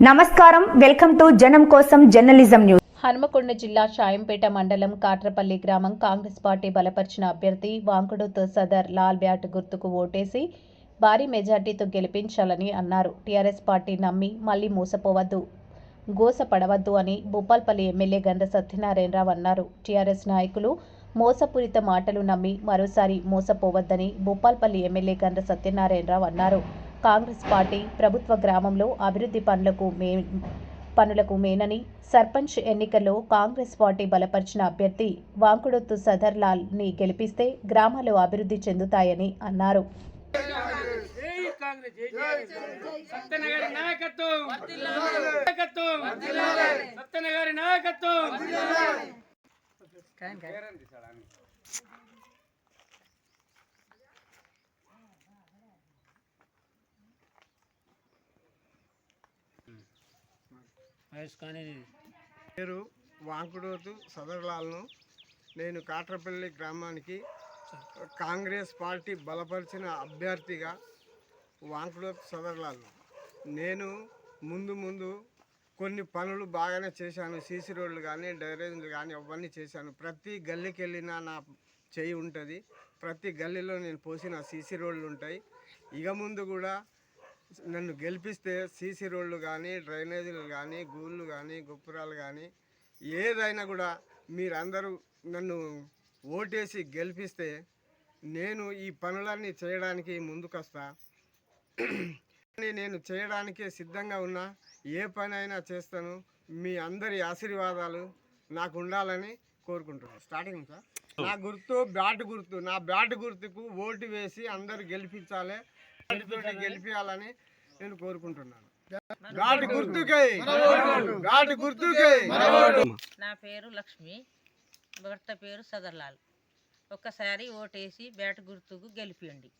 నమస్కారం. Welcome to జనం కోసం జర్నలిజం న్యూస్. హనుమకొండ జిల్లా షాయంపేట మండలం కాట్రపల్లి గ్రామం కాంగ్రెస్ పార్టీ బలపరిచిన అభ్యర్థి వాంకుడుతో సదర్ లాల్ బ్యాట్ గుర్తుకు ఓటేసి భారీ మెజార్టీతో గెలిపించాలని అన్నారు. టీఆర్ఎస్ పార్టీ నమ్మి మళ్ళీ మోసపోవద్దు గోసపడవద్దు అని భూపాల్పల్లి ఎమ్మెల్యే గంధ సత్యనారాయణరావు అన్నారు. టీఆర్ఎస్ నాయకులు మోసపూరిత మాటలు నమ్మి మరోసారి మోసపోవద్దని భూపాల్పల్లి ఎమ్మెల్యే గంధ సత్యనారాయణరావు అన్నారు. కాంగ్రెస్ పార్టీ ప్రభుత్వ గ్రామంలో అభివృద్ధి పనులకు మే పనులకు మేనని సర్పంచ్ ఎన్నికల్లో కాంగ్రెస్ పార్టీ బలపరిచిన అభ్యర్థి వాంకుడొత్తు సదర్లాల్ని గెలిపిస్తే గ్రామాలు అభివృద్ధి చెందుతాయని అన్నారు. జై కాంగ్రెస్ జై జై సత్యనగరి నాయకత్వం. నాయకత్వం పేరు వాంకుడోతు సదర్లాల్ను. నేను కాట్రపల్లి గ్రామానికి కాంగ్రెస్ పార్టీ బలపరిచిన అభ్యర్థిగా వాంకుడోతు సదర్లాల్ను. నేను ముందు ముందు కొన్ని పనులు బాగానే చేశాను. సీసీ రోడ్లు కానీ డ్రైనేజీలు కానీ అవన్నీ చేశాను. ప్రతి గల్లీకి వెళ్ళినా నా చేయి ఉంటుంది. ప్రతి గల్లీలో నేను పోసిన సీసీ రోడ్లు ఉంటాయి. ఇక ముందు కూడా నన్ను గెలిపిస్తే సీసీ రోడ్లు కానీ డ్రైనేజీలు కానీ గూళ్ళు కానీ గుప్పురాలు కానీ ఏదైనా కూడా మీరందరూ నన్ను ఓటేసి గెలిపిస్తే నేను ఈ పనులన్నీ చేయడానికి ముందుకొస్తా. నేను చేయడానికి సిద్ధంగా ఉన్నా ఏ పని అయినా చేస్తాను. మీ అందరి ఆశీర్వాదాలు నాకు ఉండాలని కోరుకుంటున్నాను స్టార్టింగ్ సార్ నా గుర్తు బ్యాట్ గుర్తు నా బ్యాట్ గుర్తుకు ఓటు వేసి అందరు గెలిపించాలి. తోటి గెలిపించాలని నేను కోరుకుంటున్నాను. గుర్తుకై గుర్తుకై. నా పేరు లక్ష్మి భర్త పేరు సదర్లాల్. ఒక్కసారి ఓటేసి బ్యాట్ గుర్తుకు గెలిపియండి.